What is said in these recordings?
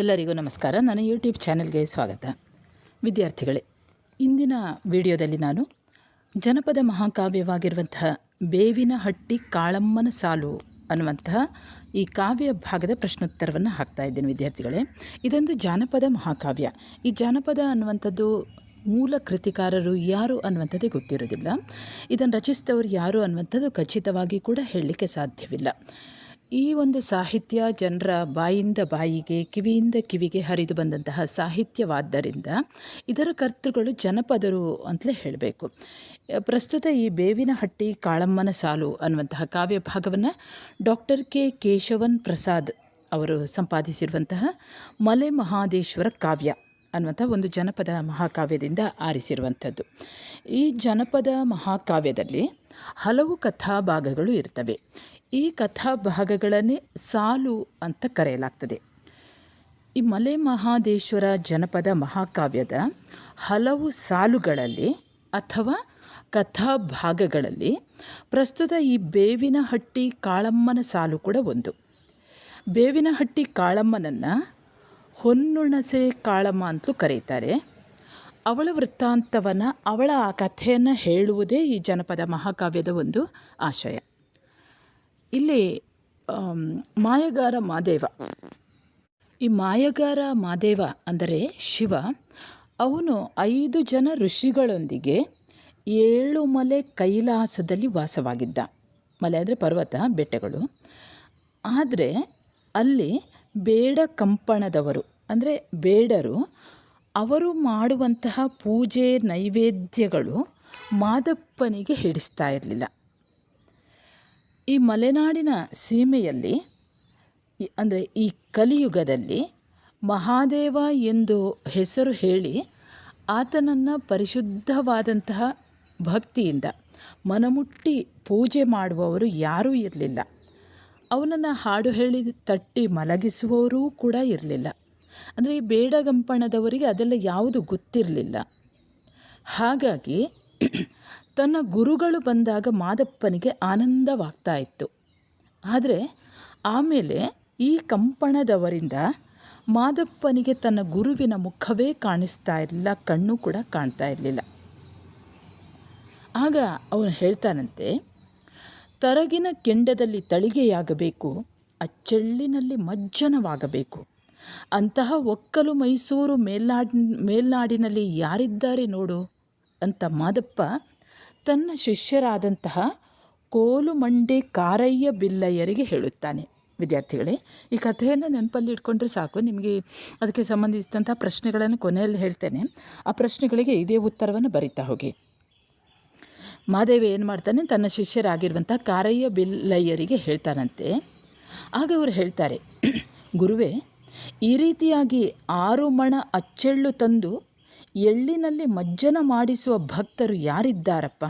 ಎಲ್ಲರಿಗೂ ನಮಸ್ಕಾರ. ನನ್ನ ಯೂಟ್ಯೂಬ್ ಚಾನೆಲ್ಗೆ ಸ್ವಾಗತ. ವಿದ್ಯಾರ್ಥಿಗಳೇ, ಇಂದಿನ ವಿಡಿಯೋದಲ್ಲಿ ನಾನು ಜನಪದ ಮಹಾಕಾವ್ಯವಾಗಿರುವಂತಹ ಬೇವಿನ ಹಟ್ಟಿ ಕಾಳಮ್ಮನ ಸಾಲು ಅನ್ನುವಂತಹ ಈ ಕಾವ್ಯ ಭಾಗದ ಪ್ರಶ್ನೋತ್ತರವನ್ನು ಹಾಕ್ತಾ ಇದ್ದೇನೆ ವಿದ್ಯಾರ್ಥಿಗಳೇ. ಇದೊಂದು ಜಾನಪದ ಮಹಾಕಾವ್ಯ. ಈ ಜಾನಪದ ಅನ್ನುವಂಥದ್ದು ಮೂಲ ಕೃತಿಕಾರರು ಯಾರು ಅನ್ನುವಂಥದ್ದೇ ಗೊತ್ತಿರೋದಿಲ್ಲ ಇದನ್ನು ರಚಿಸಿದವರು ಯಾರು ಅನ್ನುವಂಥದ್ದು ಖಚಿತವಾಗಿ ಕೂಡ ಹೇಳಲಿಕ್ಕೆ ಸಾಧ್ಯವಿಲ್ಲ. ಈ ಒಂದು ಸಾಹಿತ್ಯ ಜನರ ಬಾಯಿಂದ ಬಾಯಿಗೆ, ಕಿವಿಯಿಂದ ಕಿವಿಗೆ ಹರಿದು ಬಂದಂತಹ ಸಾಹಿತ್ಯವಾದ್ದರಿಂದ ಇದರ ಕರ್ತೃಗಳು ಜನಪದರು ಅಂತಲೇ ಹೇಳಬೇಕು. ಪ್ರಸ್ತುತ ಈ ಬೇವಿನ ಹಟ್ಟಿ ಕಾಳಮ್ಮನ ಸಾಲು ಅನ್ನುವಂತಹ ಕಾವ್ಯ ಭಾಗವನ್ನು ಡಾಕ್ಟರ್ ಕೆ. ಕೇಶವನ್ ಪ್ರಸಾದ್ ಅವರು ಸಂಪಾದಿಸಿರುವಂತಹ ಮಲೆ ಮಹಾದೇಶ್ವರ ಕಾವ್ಯ ಅನ್ನುವಂಥ ಒಂದು ಜನಪದ ಮಹಾಕಾವ್ಯದಿಂದ ಆರಿಸಿರುವಂಥದ್ದು. ಈ ಜನಪದ ಮಹಾಕಾವ್ಯದಲ್ಲಿ ಹಲವು ಕಥಾಭಾಗಗಳು ಇರ್ತವೆ. ಈ ಕಥಾಭಾಗಗಳನ್ನೇ ಸಾಲು ಅಂತ ಕರೆಯಲಾಗ್ತದೆ. ಈ ಮಲೆ ಮಹಾದೇಶ್ವರ ಜನಪದ ಮಹಾಕಾವ್ಯದ ಹಲವು ಸಾಲುಗಳಲ್ಲಿ ಅಥವಾ ಕಥಾಭಾಗಗಳಲ್ಲಿ ಪ್ರಸ್ತುತ ಈ ಬೇವಿನ ಹಟ್ಟಿ ಕಾಳಮ್ಮನ ಸಾಲು ಕೂಡ ಒಂದು. ಬೇವಿನ ಹಟ್ಟಿ ಕಾಳಮ್ಮನನ್ನು ಹೊನ್ನುಣಸೆ ಕಾಳಮ್ಮ ಅಂತಲೂ ಕರೀತಾರೆ. ಅವಳ ವೃತ್ತಾಂತವನ್ನು ಅವಳ ಆ ಕಥೆಯನ್ನು ಹೇಳುವುದೇ ಈ ಜನಪದ ಮಹಾಕಾವ್ಯದ ಒಂದು ಆಶಯ. ಇಲ್ಲಿ ಮಾಯಗಾರ ಮಾದೇವ. ಈ ಮಾಯಗಾರ ಮಾದೇವ ಅಂದರೆ ಶಿವ. ಅವನು ಐದು ಜನ ಋಷಿಗಳೊಂದಿಗೆ ಏಳು ಮಲೆ ಕೈಲಾಸದಲ್ಲಿ ವಾಸವಾಗಿದ್ದ. ಮಲೆ ಅಂದರೆ ಪರ್ವತ, ಬೆಟ್ಟಗಳು. ಆದರೆ ಅಲ್ಲಿ ಬೇಡ ಕಂಪಣದವರು, ಅಂದರೆ ಬೇಡರು, ಅವರು ಮಾಡುವಂತಹ ಪೂಜೆ ನೈವೇದ್ಯಗಳು ಮಾದಪ್ಪನಿಗೆ ಹಿಡಿಸ್ತಾ ಇರಲಿಲ್ಲ. ಈ ಮಲೆನಾಡಿನ ಸೀಮೆಯಲ್ಲಿ ಅಂದರೆ ಈ ಕಲಿಯುಗದಲ್ಲಿ ಮಹಾದೇವ ಎಂದು ಹೆಸರು ಹೇಳಿ ಆತನನ್ನು ಪರಿಶುದ್ಧವಾದಂತಹ ಭಕ್ತಿಯಿಂದ ಮನಮುಟ್ಟಿ ಪೂಜೆ ಮಾಡುವವರು ಯಾರೂ ಇರಲಿಲ್ಲ. ಅವನನ್ನು ಹಾಡು ಹೇಳಿ ತಟ್ಟಿ ಮಲಗಿಸುವವರೂ ಕೂಡ ಇರಲಿಲ್ಲ. ಅಂದರೆ ಈ ಬೇಡಗಂಪಣದವರಿಗೆ ಅದೆಲ್ಲ ಯಾವುದು ಗೊತ್ತಿರಲಿಲ್ಲ. ಹಾಗಾಗಿ ತನ್ನ ಗುರುಗಳು ಬಂದಾಗ ಮಾದಪ್ಪನಿಗೆ ಆನಂದವಾಗ್ತಾ ಇತ್ತು. ಆದರೆ ಆಮೇಲೆ ಈ ಕಂಪಣದವರಿಂದ ಮಾದಪ್ಪನಿಗೆ ತನ್ನ ಗುರುವಿನ ಮುಖವೇ ಕಾಣಿಸ್ತಾ ಇರಲಿಲ್ಲ, ಕಣ್ಣು ಕೂಡ ಕಾಣ್ತಾ ಇರಲಿಲ್ಲ. ಆಗ ಅವನು ಹೇಳ್ತಾನಂತೆ, ತರಗಿನ ಕೆಂಡದಲ್ಲಿ ತಳಿಗೆಯಾಗಬೇಕು, ಅಚ್ಚೆಳ್ಳಿನಲ್ಲಿ ಮಜ್ಜನವಾಗಬೇಕು. ಅಂತಹ ಒಕ್ಕಲು ಮೈಸೂರು ಮೇಲ್ನಾಡ್, ಮೇಲ್ನಾಡಿನಲ್ಲಿ ಯಾರಿದ್ದಾರೆ ನೋಡು. ಅಂತ ಮಾದಪ್ಪ ತನ್ನ ಶಿಷ್ಯರಾದಂತಹ ಕೋಲುಮಂಡೆ ಕಾರಯ್ಯ ಬಿಲ್ಲಯ್ಯರಿಗೆ ಹೇಳುತ್ತಾನೆ. ವಿದ್ಯಾರ್ಥಿಗಳೇ, ಈ ಕಥೆಯನ್ನು ನೆನಪಲ್ಲಿ ಇಟ್ಕೊಂಡ್ರೆ ಸಾಕು. ನಿಮಗೆ ಅದಕ್ಕೆ ಸಂಬಂಧಿಸಿದಂಥ ಪ್ರಶ್ನೆಗಳನ್ನು ಕೊನೆಯಲ್ಲಿ ಹೇಳ್ತೇನೆ. ಆ ಪ್ರಶ್ನೆಗಳಿಗೆ ಇದೇ ಉತ್ತರವನ್ನು ಬರಿತಾ ಹೋಗಿ. ಮಾದೇವ ಏನು ಮಾಡ್ತಾನೆ? ತನ್ನ ಶಿಷ್ಯರಾಗಿರುವಂಥ ಕಾರಯ್ಯ ಬಿಲ್ಲಯ್ಯರಿಗೆ ಹೇಳ್ತಾನಂತೆ. ಆಗ ಅವರು ಹೇಳ್ತಾರೆ, ಗುರುವೇ, ಈ ರೀತಿಯಾಗಿ ಆರು ಮಣ ಅಚ್ಚೆಳ್ಳು ತಂದು ಎಳ್ಳಿನಲ್ಲಿ ಮಜ್ಜನ ಮಾಡಿಸುವ ಭಕ್ತರು ಯಾರಿದ್ದಾರಪ್ಪ?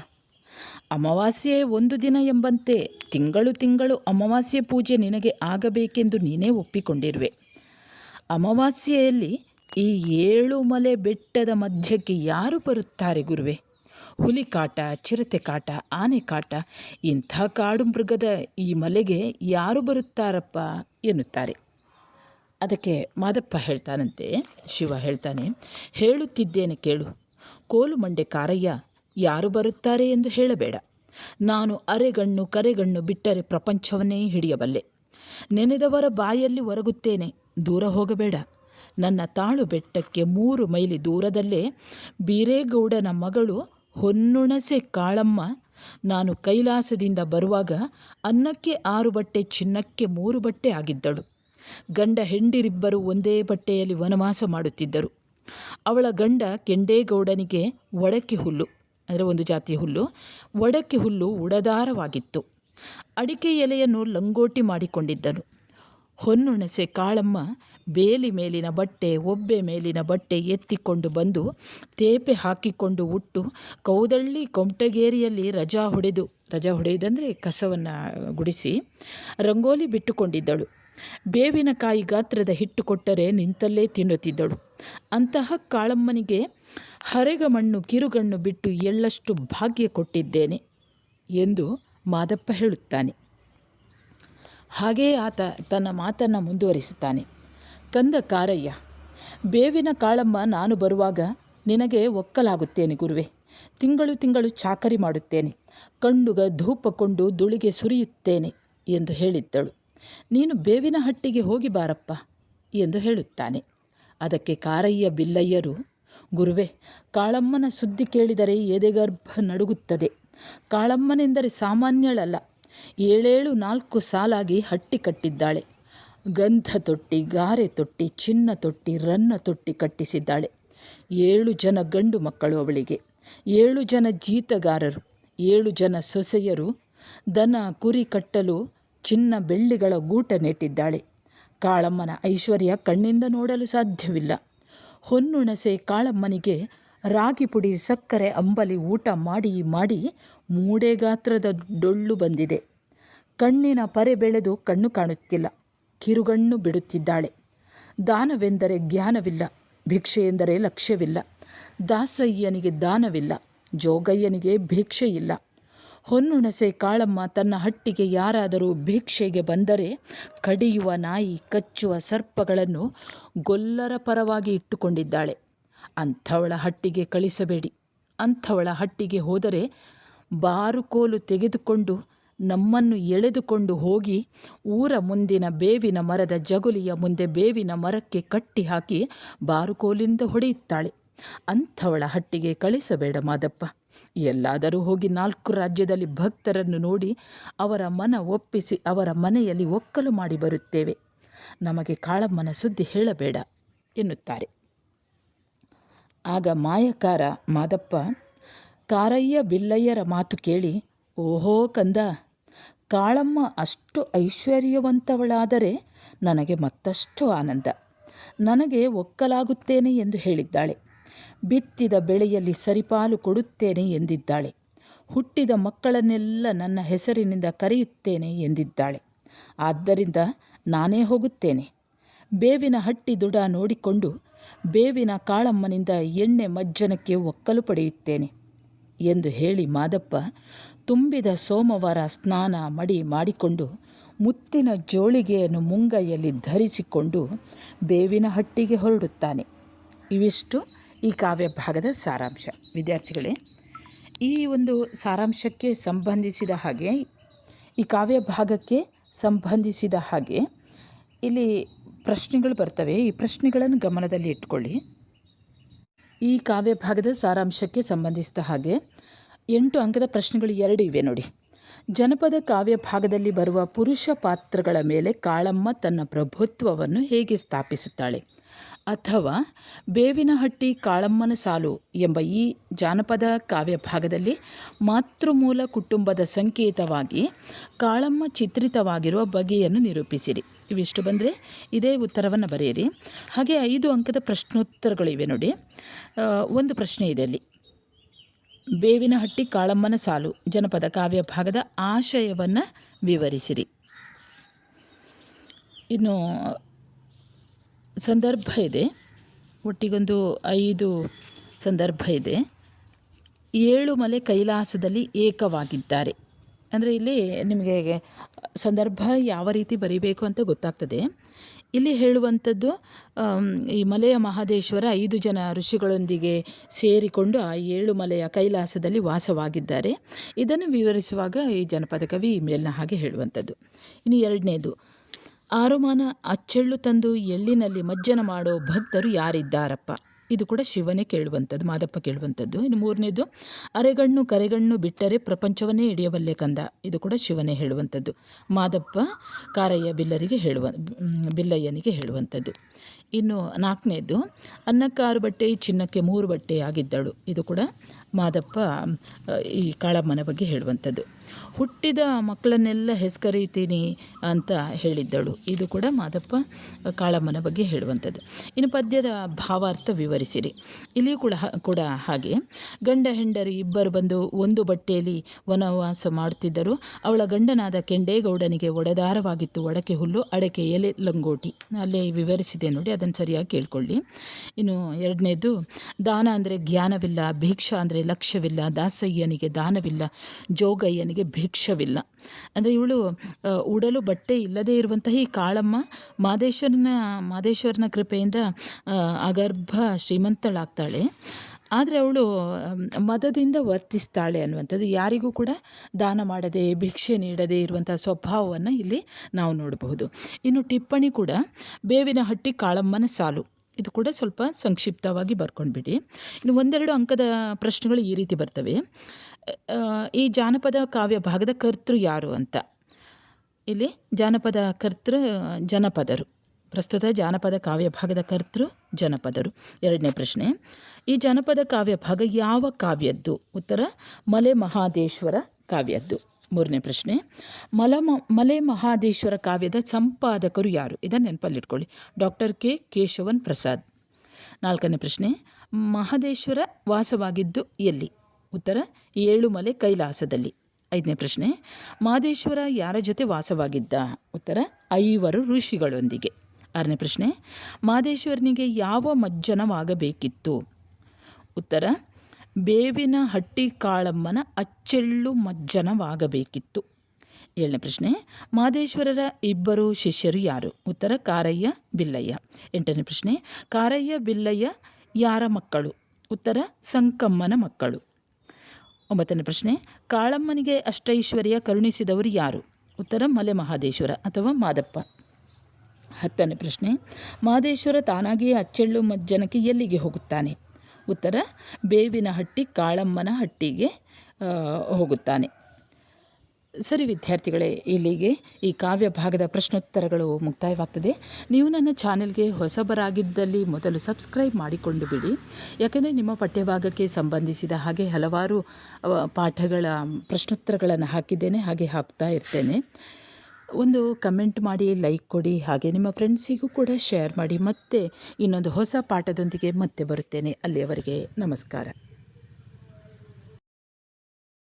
ಅಮಾವಾಸ್ಯೆ ಒಂದು ದಿನ ಎಂಬಂತೆ ತಿಂಗಳು ತಿಂಗಳು ಅಮಾವಾಸ್ಯೆ ಪೂಜೆ ನಿನಗೆ ಆಗಬೇಕೆಂದು ನೀನೇ ಒಪ್ಪಿಕೊಂಡಿರುವೆ. ಅಮಾವಾಸ್ಯೆಯಲ್ಲಿ ಈ ಏಳು ಮಲೆ ಬೆಟ್ಟದ ಮಧ್ಯಕ್ಕೆ ಯಾರು ಬರುತ್ತಾರೆ ಗುರುವೆ? ಹುಲಿ ಕಾಟ, ಚಿರತೆ ಕಾಟ, ಆನೆ ಕಾಟ, ಇಂಥ ಕಾಡು ಮೃಗದ ಈ ಮಲೆಗೆ ಯಾರು ಬರುತ್ತಾರಪ್ಪ ಎನ್ನುತ್ತಾರೆ. ಅದಕ್ಕೆ ಮಾದಪ್ಪ ಹೇಳ್ತಾನಂತೆ, ಶಿವ ಹೇಳ್ತಾನೆ, ಹೇಳುತ್ತಿದ್ದೇನೆ ಕೇಳು. ಕೋಲುಮಂಡೆ ಕಾರಯ್ಯ, ಯಾರು ಬರುತ್ತಾರೆ ಎಂದು ಹೇಳಬೇಡ. ನಾನು ಅರೆಗಣ್ಣು ಕರೆಗಣ್ಣು ಬಿಟ್ಟರೆ ಪ್ರಪಂಚವನ್ನೇ ಹಿಡಿಯಬಲ್ಲೆ. ನೆನೆದವರ ಬಾಯಲ್ಲಿ ಒರಗುತ್ತೇನೆ, ದೂರ ಹೋಗಬೇಡ. ನನ್ನ ತಾಳು ಬೆಟ್ಟಕ್ಕೆ ಮೂರು ಮೈಲಿ ದೂರದಲ್ಲೇ ಬೀರೇಗೌಡನ ಮಗಳು ಹೊನ್ನುಣಸೆ ಕಾಳಮ್ಮ. ನಾನು ಕೈಲಾಸದಿಂದ ಬರುವಾಗ ಅನ್ನಕ್ಕೆ ಆರು ಬಟ್ಟೆ, ಚಿನ್ನಕ್ಕೆ ಮೂರು ಬಟ್ಟೆ ಆಗಿದ್ದಳು. ಗಂಡ ಹೆಂಡಿರಿಬ್ಬರು ಒಂದೇ ಬಟ್ಟೆಯಲ್ಲಿ ವನವಾಸ ಮಾಡುತ್ತಿದ್ದರು. ಅವಳ ಗಂಡ ಕೆಂಡೇಗೌಡನಿಗೆ ಒಡಕ್ಕೆ ಹುಲ್ಲು, ಅಂದರೆ ಒಂದು ಜಾತಿಯ ಹುಲ್ಲು ಒಡಕ್ಕೆ ಹುಲ್ಲು ಉಡದಾರವಾಗಿತ್ತು. ಅಡಿಕೆ ಎಲೆಯನ್ನು ಲಂಗೋಟಿ ಮಾಡಿಕೊಂಡಿದ್ದನು. ಹೊನ್ನುಣಸೆ ಕಾಳಮ್ಮ ಬೇಲಿ ಮೇಲಿನ ಬಟ್ಟೆ, ಒಬ್ಬೆ ಮೇಲಿನ ಬಟ್ಟೆ ಎತ್ತಿಕೊಂಡು ಬಂದು ತೇಪೆ ಹಾಕಿಕೊಂಡು ಉಟ್ಟು ಕೌದಳ್ಳಿ ಕೊಂಟಗೇರಿಯಲ್ಲಿ ರಜಾ ಹೊಡೆದು, ರಜಾ ಹೊಡೆಯುವುದಂದರೆ ಕಸವನ್ನು ಗುಡಿಸಿ ರಂಗೋಲಿ ಬಿಟ್ಟುಕೊಂಡಿದ್ದಳು. ಬೇವಿನಕಾಯಿ ಗಾತ್ರದ ಹಿಟ್ಟು ಕೊಟ್ಟರೆ ನಿಂತಲ್ಲೇ ತಿನ್ನುತ್ತಿದ್ದಳು. ಅಂತಹ ಕಾಳಮ್ಮನಿಗೆ ಹರೆಗ ಮಣ್ಣು ಕಿರುಗಣ್ಣು ಬಿಟ್ಟು ಎಳ್ಳಷ್ಟು ಭಾಗ್ಯ ಕೊಟ್ಟಿದ್ದೇನೆ ಎಂದು ಮಾದಪ್ಪ ಹೇಳುತ್ತಾನೆ. ಹಾಗೆಯೇ ಆತ ತನ್ನ ಮಾತನ್ನು ಮುಂದುವರಿಸುತ್ತಾನೆ. ಕಂದ ಕಾರಯ್ಯ, ಬೇವಿನ ಕಾಳಮ್ಮ ನಾನು ಬರುವಾಗ ನಿನಗೆ ಒಕ್ಕಲಾಗುತ್ತೇನೆ ಗುರುವೆ. ತಿಂಗಳು ತಿಂಗಳು ಚಾಕರಿ ಮಾಡುತ್ತೇನೆ. ಕಣ್ಣುಗ ಧೂಪಕೊಂಡು ದುಳಿಗೆ ಸುರಿಯುತ್ತೇನೆ ಎಂದು ಹೇಳಿದ್ದಳು. ನೀನು ಬೇವಿನ ಹಟ್ಟಿಗೆ ಹೋಗಿ ಬಾರಪ್ಪ ಎಂದು ಹೇಳುತ್ತಾನೆ. ಅದಕ್ಕೆ ಕಾರಯ್ಯ ಬಿಲ್ಲಯ್ಯರು, ಗುರುವೆ, ಕಾಳಮ್ಮನ ಸುದ್ದಿ ಕೇಳಿದರೆ ಎದೆಗರ್ಭ ನಡುಗುತ್ತದೆ. ಕಾಳಮ್ಮನೆಂದರೆ ಸಾಮಾನ್ಯಳಲ್ಲ. ಏಳೇಳು ನಾಲ್ಕು ಸಾಲಾಗಿ ಹಟ್ಟಿ ಕಟ್ಟಿದ್ದಾಳೆ. ಗಂಧ ತೊಟ್ಟಿ, ಗಾರೆ ತೊಟ್ಟಿ, ಚಿನ್ನ ತೊಟ್ಟಿ, ರನ್ನ ತೊಟ್ಟಿ ಕಟ್ಟಿಸಿದ್ದಾಳೆ. ಏಳು ಜನ ಗಂಡು ಮಕ್ಕಳು ಅವಳಿಗೆ. ಏಳು ಜನ ಜೀತಗಾರರು. ಏಳು ಜನ ಸೊಸೆಯರು. ದನ, ಕುರಿ ಕಟ್ಟಲು ಚಿನ್ನ ಬೆಳ್ಳಿಗಳ ಗೂಟ ನೆಟ್ಟಿದ್ದಾಳೆ. ಕಾಳಮ್ಮನ ಐಶ್ವರ್ಯ ಕಣ್ಣಿಂದ ನೋಡಲು ಸಾಧ್ಯವಿಲ್ಲ. ಹೊನ್ನುಣಸೆ ಕಾಳಮ್ಮನಿಗೆ ರಾಗಿ ಪುಡಿ, ಸಕ್ಕರೆ, ಅಂಬಲಿ, ಊಟ ಮಾಡಿ ಮಾಡಿ ಮೂಡೆ ಗಾತ್ರದ ಡೊಳ್ಳು ಬಂದಿದೆ. ಕಣ್ಣಿನ ಪರೆ ಬೆಳೆದು ಕಣ್ಣು ಕಾಣುತ್ತಿಲ್ಲ. ಕಿರುಗಣ್ಣು ಬಿಡುತ್ತಿದ್ದಾಳೆ. ದಾನವೆಂದರೆ ಜ್ಞಾನವಿಲ್ಲ, ಭಿಕ್ಷೆ ಎಂದರೆ ಲಕ್ಷ್ಯವಿಲ್ಲ. ದಾಸಯ್ಯನಿಗೆ ದಾನವಿಲ್ಲ, ಜೋಗಯ್ಯನಿಗೆ ಭಿಕ್ಷೆ ಇಲ್ಲ ಹೊನ್ನುಣಸೆ ಕಾಳಮ್ಮ ತನ್ನ ಹಟ್ಟಿಗೆ ಯಾರಾದರೂ ಭಿಕ್ಷೆಗೆ ಬಂದರೆ ಕಡಿಯುವ ನಾಯಿ ಕಚ್ಚುವ ಸರ್ಪಗಳನ್ನು ಗೊಲ್ಲರ ಪರವಾಗಿ ಇಟ್ಟುಕೊಂಡಿದ್ದಾಳೆ. ಅಂಥವಳ ಹಟ್ಟಿಗೆ ಕಳಿಸಬೇಡಿ. ಅಂಥವಳ ಹಟ್ಟಿಗೆ ಹೋದರೆ ಬಾರುಕೋಲು ತೆಗೆದುಕೊಂಡು ನಮ್ಮನ್ನು ಎಳೆದುಕೊಂಡು ಹೋಗಿ ಊರ ಮುಂದಿನ ಬೇವಿನ ಮರದ ಜಗುಲಿಯ ಮುಂದೆ ಬೇವಿನ ಮರಕ್ಕೆ ಕಟ್ಟಿ ಹಾಕಿ ಬಾರುಕೋಲಿಂದ ಹೊಡೆಯುತ್ತಾಳೆ. ಅಂಥವಳ ಹಟ್ಟಿಗೆ ಕಳಿಸಬೇಡ ಮಾದಪ್ಪ. ಎಲ್ಲಾದರೂ ಹೋಗಿ ನಾಲ್ಕು ರಾಜ್ಯದಲ್ಲಿ ಭಕ್ತರನ್ನು ನೋಡಿ ಅವರ ಮನ ಒಪ್ಪಿಸಿ ಅವರ ಮನೆಯಲ್ಲಿ ಒಕ್ಕಲು ಮಾಡಿ ಬರುತ್ತೇವೆ. ನಮಗೆ ಕಾಳಮ್ಮನ ಸುದ್ದಿ ಹೇಳಬೇಡ ಎನ್ನುತ್ತಾರೆ. ಆಗ ಮಾಯಕಾರ, ಮಾದಪ್ಪ, ಕಾರಯ್ಯ ಬಿಲ್ಲಯ್ಯರ ಮಾತು ಕೇಳಿ, ಓಹೋ ಕಂದ, ಕಾಳಮ್ಮ ಅಷ್ಟು ಐಶ್ವರ್ಯವಂತವಳಾದರೆ ನನಗೆ ಮತ್ತಷ್ಟು ಆನಂದ. ನನಗೆ ಒಕ್ಕಲಾಗುತ್ತೇನೆ ಎಂದು ಹೇಳಿದ್ದಾಳೆ. ಬಿತ್ತಿದ ಬೆಳೆಯಲ್ಲಿ ಸರಿಪಾಲು ಕೊಡುತ್ತೇನೆ ಎಂದಿದ್ದಾಳೆ. ಹುಟ್ಟಿದ ಮಕ್ಕಳನ್ನೆಲ್ಲ ನನ್ನ ಹೆಸರಿನಿಂದ ಕರೆಯುತ್ತೇನೆ ಎಂದಿದ್ದಾಳೆ. ಆದ್ದರಿಂದ ನಾನೇ ಹೋಗುತ್ತೇನೆ. ಬೇವಿನ ಹಟ್ಟಿ ದುಡ ನೋಡಿಕೊಂಡು ಬೇವಿನ ಕಾಳಮ್ಮನಿಂದ ಎಣ್ಣೆ ಮಜ್ಜನಕ್ಕೆ ಒಕ್ಕಲು ಪಡೆಯುತ್ತೇನೆ ಎಂದು ಹೇಳಿ ಮಾದಪ್ಪ ತುಂಬಿದ ಸೋಮವಾರ ಸ್ನಾನ ಮಡಿ ಮಾಡಿಕೊಂಡು ಮುತ್ತಿನ ಜೋಳಿಗೆಯನ್ನು ಮುಂಗೈಯಲ್ಲಿ ಧರಿಸಿಕೊಂಡು ಬೇವಿನ ಹಟ್ಟಿಗೆ ಹೊರಡುತ್ತಾನೆ. ಇವಿಷ್ಟು. ಈ ಕಾವ್ಯ ಭಾಗದ ಸಾರಾಂಶ. ವಿದ್ಯಾರ್ಥಿಗಳೇ, ಈ ಒಂದು ಸಾರಾಂಶಕ್ಕೆ ಸಂಬಂಧಿಸಿದ ಹಾಗೆ, ಈ ಕಾವ್ಯ ಭಾಗಕ್ಕೆ ಸಂಬಂಧಿಸಿದ ಹಾಗೆ ಇಲ್ಲಿ ಪ್ರಶ್ನೆಗಳು ಬರ್ತವೆ. ಈ ಪ್ರಶ್ನೆಗಳನ್ನು ಗಮನದಲ್ಲಿ ಇಟ್ಕೊಳ್ಳಿ. ಈ ಕಾವ್ಯ ಭಾಗದ ಸಾರಾಂಶಕ್ಕೆ ಸಂಬಂಧಿಸಿದ ಹಾಗೆ ಎಂಟು ಅಂಕದ ಪ್ರಶ್ನೆಗಳು ಎರಡು ಇವೆ ನೋಡಿ. ಜನಪದ ಕಾವ್ಯ ಭಾಗದಲ್ಲಿ ಬರುವ ಪುರುಷ ಪಾತ್ರಗಳ ಮೇಲೆ ಕಾಳಮ್ಮ ತನ್ನ ಪ್ರಭುತ್ವವನ್ನು ಹೇಗೆ ಸ್ಥಾಪಿಸುತ್ತಾಳೆ? ಅಥವಾ ಬೇವಿನಹಟ್ಟಿ ಕಾಳಮ್ಮನ ಸಾಲು ಎಂಬ ಈ ಜಾನಪದ ಕಾವ್ಯ ಭಾಗದಲ್ಲಿ ಮಾತೃಮೂಲ ಕುಟುಂಬದ ಸಂಕೇತವಾಗಿ ಕಾಳಮ್ಮ ಚಿತ್ರಿತವಾಗಿರುವ ಬಗೆಯನ್ನು ನಿರೂಪಿಸಿರಿ. ಇವಿಷ್ಟು ಬಂದರೆ ಇದೇ ಉತ್ತರವನ್ನು ಬರೆಯಿರಿ. ಹಾಗೆ ಐದು ಅಂಕದ ಪ್ರಶ್ನೋತ್ತರಗಳಿವೆ ನೋಡಿ. ಒಂದು ಪ್ರಶ್ನೆ ಇದೆ ಅಲ್ಲಿ. ಬೇವಿನಹಟ್ಟಿ ಕಾಳಮ್ಮನ ಸಾಲು ಜನಪದ ಕಾವ್ಯ ಭಾಗದ ಆಶಯವನ್ನು ವಿವರಿಸಿರಿ. ಇನ್ನು ಸಂದರ್ಭ ಇದೆ. ಒಟ್ಟಿಗೊಂದು ಐದು ಸಂದರ್ಭ ಇದೆ. ಏಳು ಮಲೆ ಕೈಲಾಸದಲ್ಲಿ ಏಕವಾಗಿದ್ದಾರೆ. ಅಂದರೆ ಇಲ್ಲಿ ನಿಮಗೆ ಸಂದರ್ಭ ಯಾವ ರೀತಿ ಬರೀಬೇಕು ಅಂತ ಗೊತ್ತಾಗ್ತದೆ. ಇಲ್ಲಿ ಹೇಳುವಂಥದ್ದು ಈ ಮಲೆಯ ಮಹಾದೇಶ್ವರ ಐದು ಜನ ಋಷಿಗಳೊಂದಿಗೆ ಸೇರಿಕೊಂಡು ಆ ಏಳು ಮಲೆಯ ಕೈಲಾಸದಲ್ಲಿ ವಾಸವಾಗಿದ್ದಾರೆ. ಇದನ್ನು ವಿವರಿಸುವಾಗ ಈ ಜನಪದ ಕವಿ ಮೇಲಿನ ಹಾಗೆ ಹೇಳುವಂಥದ್ದು. ಇನ್ನು ಎರಡನೇದು ಆರುಮಾನ ಅಚ್ಚೆಳ್ಳು ತಂದು ಎಳ್ಳಿನಲ್ಲಿ ಮಜ್ಜನ ಮಾಡೋ ಭಕ್ತರು ಯಾರಿದ್ದಾರಪ್ಪ? ಇದು ಕೂಡ ಶಿವನೇ ಕೇಳುವಂಥದ್ದು, ಮಾದಪ್ಪ ಕೇಳುವಂಥದ್ದು. ಇನ್ನು ಮೂರನೇದು, ಅರೆಗಣ್ಣು ಕರೆಗಣ್ಣು ಬಿಟ್ಟರೆ ಪ್ರಪಂಚವನ್ನೇ ಹಿಡಿಯಬಲ್ಲೆ ಕಂದ. ಇದು ಕೂಡ ಶಿವನೇ ಹೇಳುವಂಥದ್ದು. ಮಾದಪ್ಪ ಕಾರಯ್ಯ ಬಿಲ್ಲರಿಗೆ ಹೇಳುವ ಬಿಲ್ಲಯ್ಯನಿಗೆ ಹೇಳುವಂಥದ್ದು. ಇನ್ನು ನಾಲ್ಕನೇದು, ಅನ್ನಕ್ಕಾರು ಬಟ್ಟೆ, ಚಿನ್ನಕ್ಕೆ ಮೂರು ಬಟ್ಟೆ ಆಗಿದ್ದಳು. ಇದು ಕೂಡ ಮಾದಪ್ಪ ಈ ಕಾಳಮ್ಮನ ಬಗ್ಗೆ ಹೇಳುವಂಥದ್ದು. ಹುಟ್ಟಿದ ಮಕ್ಕಳನ್ನೆಲ್ಲ ಹೆಸಕರೀತೀನಿ ಅಂತ ಹೇಳಿದ್ದಳು. ಇದು ಕೂಡ ಮಾದಪ್ಪ ಕಾಳಮ್ಮನ ಬಗ್ಗೆ ಹೇಳುವಂಥದ್ದು. ಇನ್ನು ಪದ್ಯದ ಭಾವಾರ್ಥ ವಿವರಿಸಿರಿ. ಇಲ್ಲಿಯೂ ಕೂಡ ಕೂಡ ಹಾಗೆ. ಗಂಡ ಹೆಂಡರಿ ಇಬ್ಬರು ಬಂದು ಒಂದು ಬಟ್ಟೆಯಲ್ಲಿ ವನವಾಸ ಮಾಡುತ್ತಿದ್ದರು. ಅವಳ ಗಂಡನಾದ ಕೆಂಡೇಗೌಡನಿಗೆ ಒಡೆದಾರವಾಗಿತ್ತು. ಒಡಕೆ ಹುಲ್ಲು, ಅಡಕೆ ಎಲೆ, ಲಂಗೋಟಿ. ಅಲ್ಲೇ ವಿವರಿಸಿದೆ ನೋಡಿ, ಅದನ್ನು ಸರಿಯಾಗಿ ಕೇಳ್ಕೊಳ್ಳಿ. ಇನ್ನು ಎರಡನೇದು, ದಾನ ಅಂದರೆ ಜ್ಞಾನವಿಲ್ಲ, ಭಿಕ್ಷಾ ಅಂದರೆ ಲಕ್ಷ್ಯವಿಲ್ಲ, ದಾಸಯ್ಯನಿಗೆ ದಾನವಿಲ್ಲ, ಜೋಗಯ್ಯನಿಗೆ ಭಿಕ್ಷವಿಲ್ಲ. ಅಂದರೆ ಇವಳು ಉಡಲು ಬಟ್ಟೆ ಇಲ್ಲದೇ ಇರುವಂತಹ ಈ ಕಾಳಮ್ಮ ಮಾದೇಶ್ವರನ ಮಾದೇಶ್ವರನ ಕೃಪೆಯಿಂದ ಅಗರ್ಭ ಶ್ರೀಮಂತಳಾಗ್ತಾಳೆ. ಆದರೆ ಅವಳು ಮದದಿಂದ ವರ್ತಿಸ್ತಾಳೆ ಅನ್ನುವಂಥದ್ದು ಯಾರಿಗೂ ಕೂಡ ದಾನ ಮಾಡದೆ, ಭಿಕ್ಷೆ ನೀಡದೇ ಇರುವಂಥ ಸ್ವಭಾವವನ್ನು ಇಲ್ಲಿ ನಾವು ನೋಡಬಹುದು. ಇನ್ನು ಟಿಪ್ಪಣಿ ಕೂಡ ಬೇವಿನ ಹಟ್ಟಿ ಕಾಳಮ್ಮನ ಸಾಲು. ಇದು ಕೂಡ ಸ್ವಲ್ಪ ಸಂಕ್ಷಿಪ್ತವಾಗಿ ಬರ್ಕೊಂಡ್ಬಿಡಿ. ಇನ್ನು ಒಂದೆರಡು ಅಂಕದ ಪ್ರಶ್ನೆಗಳು ಈ ರೀತಿ ಬರ್ತವೆ. ಈ ಜಾನಪದ ಕಾವ್ಯ ಭಾಗದ ಕರ್ತೃ ಯಾರು ಅಂತ? ಇಲ್ಲಿ ಜಾನಪದ ಕರ್ತೃ, ಜನಪದರು. ಪ್ರಸ್ತುತ ಜಾನಪದ ಕಾವ್ಯ ಭಾಗದ ಕರ್ತೃ, ಜನಪದರು. ಎರಡನೇ ಪ್ರಶ್ನೆ. ಈ ಜಾನಪದ ಕಾವ್ಯ ಭಾಗ ಯಾವ ಕಾವ್ಯದ್ದು? ಉತ್ತರ, ಮಲೆ ಮಹಾದೇಶ್ವರ ಕಾವ್ಯದ್ದು. ಮೂರನೇ ಪ್ರಶ್ನೆ. ಮಲಮ ಮಲೆ ಮಹಾದೇಶ್ವರ ಕಾವ್ಯದ ಸಂಪಾದಕರು ಯಾರು? ಇದನ್ನು ನೆನಪಲ್ಲಿಟ್ಕೊಳ್ಳಿ. Doctor K. ಕೇಶವನ್ ಪ್ರಸಾದ್. ನಾಲ್ಕನೇ ಪ್ರಶ್ನೆ. ಮಹದೇಶ್ವರ ವಾಸವಾಗಿದ್ದು ಎಲ್ಲಿ? ಉತ್ತರ, ಏಳುಮಲೆ ಕೈಲಾಸದಲ್ಲಿ. ಐದನೇ ಪ್ರಶ್ನೆ. ಮಹದೇಶ್ವರ ಯಾರ ಜೊತೆ ವಾಸವಾಗಿದ್ದ? ಉತ್ತರ, ಐವರು ಋಷಿಗಳೊಂದಿಗೆ. ಆರನೇ ಪ್ರಶ್ನೆ. ಮಹದೇಶ್ವರನಿಗೆ ಯಾವ ಮಜ್ಜನವಾಗಬೇಕಿತ್ತು? ಉತ್ತರ ಬೇವಿನ ಹಟ್ಟಿ ಕಾಳಮ್ಮನ ಅಚ್ಚೆಳ್ಳು ಮಜ್ಜನವಾಗಬೇಕಿತ್ತು. ಏಳನೇ ಪ್ರಶ್ನೆ, ಮಾದೇಶ್ವರರ ಇಬ್ಬರು ಶಿಷ್ಯರು ಯಾರು? ಉತ್ತರ, ಕಾರಯ್ಯ, ಬಿಲ್ಲಯ್ಯ. ಎಂಟನೇ ಪ್ರಶ್ನೆ, ಕಾರಯ್ಯ, ಬಿಲ್ಲಯ್ಯ ಯಾರ ಮಕ್ಕಳು? ಉತ್ತರ, ಸಂಕಮ್ಮನ ಮಕ್ಕಳು. ಒಂಬತ್ತನೇ ಪ್ರಶ್ನೆ, ಕಾಳಮ್ಮನಿಗೆ ಅಷ್ಟೈಶ್ವರ್ಯ ಕರುಣಿಸಿದವರು ಯಾರು? ಉತ್ತರ ಮಲೆ ಮಹಾದೇಶ್ವರ ಅಥವಾ ಮಾದಪ್ಪ. ಹತ್ತನೇ ಪ್ರಶ್ನೆ, ಮಾದೇಶ್ವರ ತಾನಾಗಿಯೇ ಅಚ್ಚೆಳ್ಳು ಮಜ್ಜನಕ್ಕೆ ಎಲ್ಲಿಗೆ ಹೋಗುತ್ತಾನೆ? ಉತ್ತರ, ಬೇವಿನ ಹಟ್ಟಿ ಕಾಳಮ್ಮನ ಹಟ್ಟಿಗೆ ಹೋಗುತ್ತಾನೆ. ಸರಿ ವಿದ್ಯಾರ್ಥಿಗಳೇ, ಇಲ್ಲಿಗೆ ಈ ಕಾವ್ಯ ಭಾಗದ ಪ್ರಶ್ನೋತ್ತರಗಳು ಮುಕ್ತಾಯವಾಗ್ತದೆ. ನೀವು ನನ್ನ ಚಾನೆಲ್ಗೆ ಹೊಸಬರಾಗಿದ್ದಲ್ಲಿ ಮೊದಲು ಸಬ್ಸ್ಕ್ರೈಬ್ ಮಾಡಿಕೊಂಡು ಬಿಡಿ. ಯಾಕೆಂದರೆ ನಿಮ್ಮ ಪಠ್ಯಭಾಗಕ್ಕೆ ಸಂಬಂಧಿಸಿದ ಹಾಗೆ ಹಲವಾರು ಪಾಠಗಳ ಪ್ರಶ್ನೋತ್ತರಗಳನ್ನು ಹಾಕಿದ್ದೇನೆ, ಹಾಗೆ ಹಾಕ್ತಾ ಇರ್ತೇನೆ. ಒಂದು ಕಮೆಂಟ್ ಮಾಡಿ, ಲೈಕ್ ಕೊಡಿ, ಹಾಗೆ ನಿಮ್ಮ ಫ್ರೆಂಡ್ಸಿಗೂ ಕೂಡ ಶೇರ್ ಮಾಡಿ. ಮತ್ತೆ ಇನ್ನೊಂದು ಹೊಸ ಪಾಠದೊಂದಿಗೆ ಮತ್ತೆ ಬರುತ್ತೇನೆ. ಅಲ್ಲಿಯವರೆಗೆ ನಮಸ್ಕಾರ.